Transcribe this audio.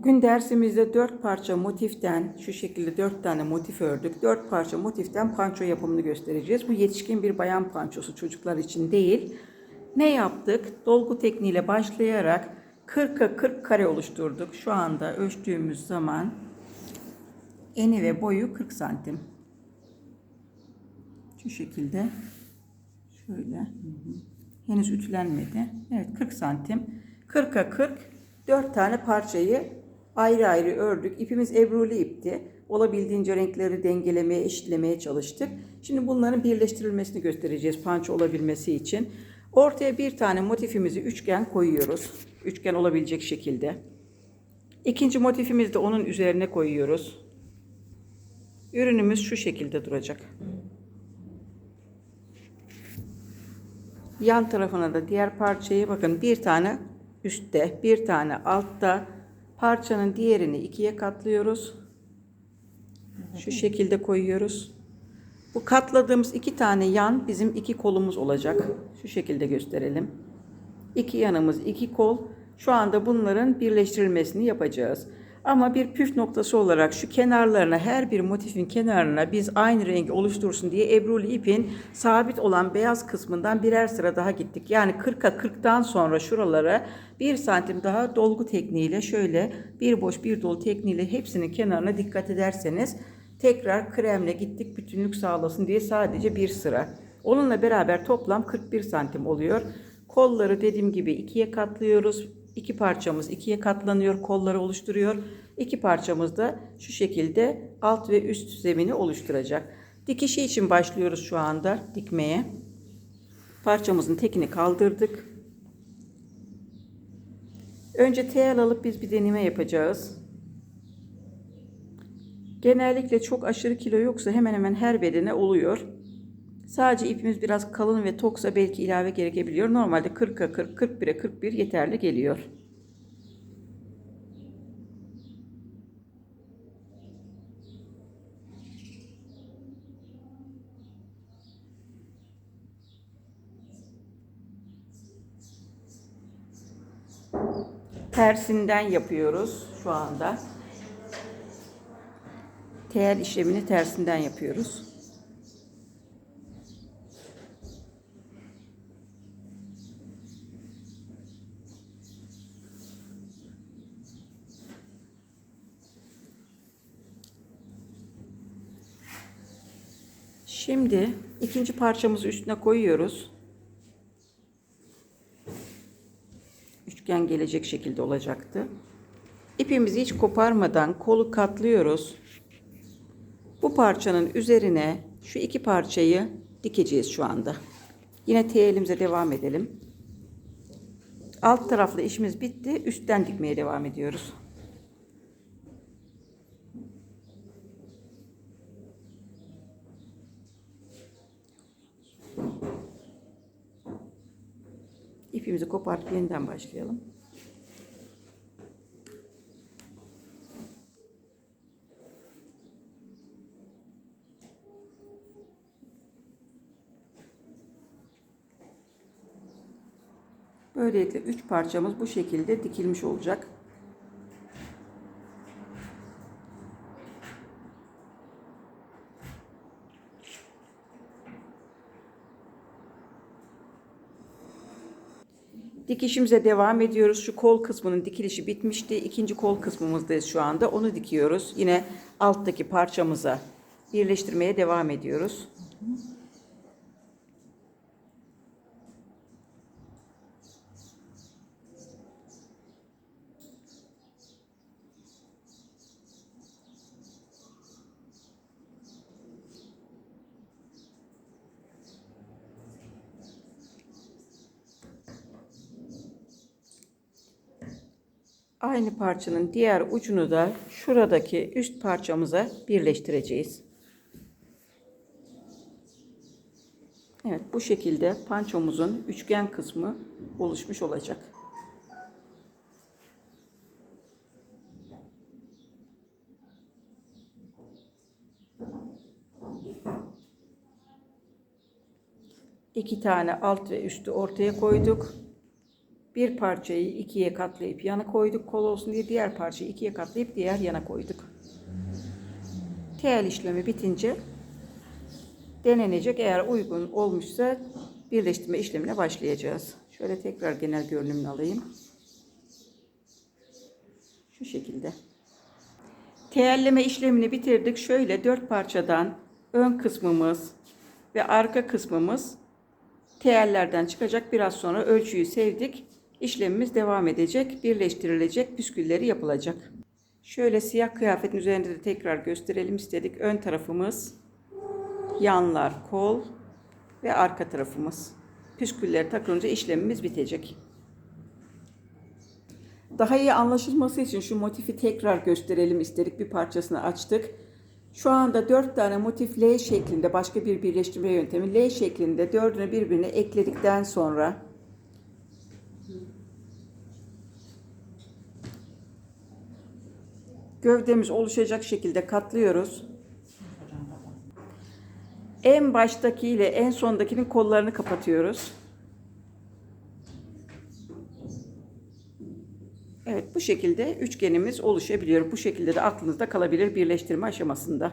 Bugün dersimizde dört parça motiften, şu şekilde dört tane motif ördük. Dört parça motiften panço yapımını göstereceğiz. Bu yetişkin bir bayan pançosu çocuklar için değil. Ne yaptık? Dolgu tekniğiyle başlayarak 40'a 40 kare oluşturduk. Şu anda ölçtüğümüz zaman eni ve boyu 40 santim. Şu şekilde şöyle henüz ütülenmedi. Evet 40 santim. 40'a 40 4 tane parçayı ayrı ayrı ördük. İpimiz ebruli ipti. Olabildiğince renkleri dengelemeye, eşitlemeye çalıştık. Şimdi bunların birleştirilmesini göstereceğiz panço olabilmesi için. Ortaya bir tane motifimizi üçgen koyuyoruz. Üçgen olabilecek şekilde. İkinci motifimizi de onun üzerine koyuyoruz. Ürünümüz şu şekilde duracak. Yan tarafına da diğer parçayı bakın bir tane üstte, bir tane altta. Parçanın diğerini ikiye katlıyoruz. Şu şekilde koyuyoruz. Bu katladığımız iki tane yan bizim iki kolumuz olacak. Şu şekilde gösterelim. İki yanımız iki kol. Şu anda bunların birleştirilmesini yapacağız. Ama bir püf noktası olarak şu kenarlarına her bir motifin kenarına biz aynı rengi oluştursun diye ebruli ipin sabit olan beyaz kısmından birer sıra daha gittik. Yani 40'a 40'tan sonra şuralara bir santim daha dolgu tekniğiyle şöyle bir boş bir dolu tekniğiyle hepsinin kenarına dikkat ederseniz tekrar kremle gittik bütünlük sağlasın diye sadece bir sıra. Onunla beraber toplam 41 santim oluyor. Kolları dediğim gibi ikiye katlıyoruz. İki parçamız ikiye katlanıyor, kolları oluşturuyor. İki parçamız da şu şekilde alt ve üst zemini oluşturacak. Dikişi için başlıyoruz şu anda dikmeye. Parçamızın tekini kaldırdık. Önce tel alıp biz bir deneme yapacağız. Genellikle çok aşırı kilo yoksa hemen hemen her bedene oluyor. Sadece ipimiz biraz kalın ve toksa belki ilave gerekebiliyor. Normalde 40'a 40, 41'e 41 yeterli geliyor. Tersinden yapıyoruz şu anda. Tel işlemini tersinden yapıyoruz. Şimdi ikinci parçamızı üstüne koyuyoruz. Üçgen gelecek şekilde olacaktı. İpimizi hiç koparmadan kolu katlıyoruz. Bu parçanın üzerine şu iki parçayı dikeceğiz şu anda. Yine teğelimize devam edelim. Alt taraflı işimiz bitti. Üstten dikmeye devam ediyoruz. İpimizi kopartıp yeniden başlayalım. Böylelikle üç parçamız bu şekilde dikilmiş olacak. Dikişimize devam ediyoruz. Şu kol kısmının dikilişi bitmişti. İkinci kol kısmımızdayız şu anda. Onu dikiyoruz. Yine alttaki parçamıza birleştirmeye devam ediyoruz. Aynı parçanın diğer ucunu da şuradaki üst parçamıza birleştireceğiz. Evet bu şekilde pançomuzun üçgen kısmı oluşmuş olacak. İki tane alt ve üstü ortaya koyduk. Bir parçayı ikiye katlayıp yana koyduk kol olsun diye diğer parçayı ikiye katlayıp diğer yana koyduk. Tel işlemi bitince denenecek. Eğer uygun olmuşsa birleştirme işlemine başlayacağız. Şöyle tekrar genel görünümünü alayım. Şu şekilde. Teyelleme işlemini bitirdik. Şöyle dört parçadan ön kısmımız ve arka kısmımız teyellerden çıkacak. Biraz sonra ölçüyü sevdik. İşlemimiz devam edecek. Birleştirilecek. Püskülleri yapılacak. Şöyle siyah kıyafetin üzerinde de tekrar gösterelim istedik. Ön tarafımız, yanlar, kol ve arka tarafımız. Püskülleri takılınca işlemimiz bitecek. Daha iyi anlaşılması için şu motifi tekrar gösterelim istedik. Bir parçasını açtık. Şu anda dört tane motif L şeklinde başka bir birleştirme yöntemi L şeklinde dördünü birbirine ekledikten sonra gövdemiz oluşacak şekilde katlıyoruz. En baştaki ile en sondakinin kollarını kapatıyoruz. Evet bu şekilde üçgenimiz oluşabiliyor. Bu şekilde de aklınızda kalabilir birleştirme aşamasında.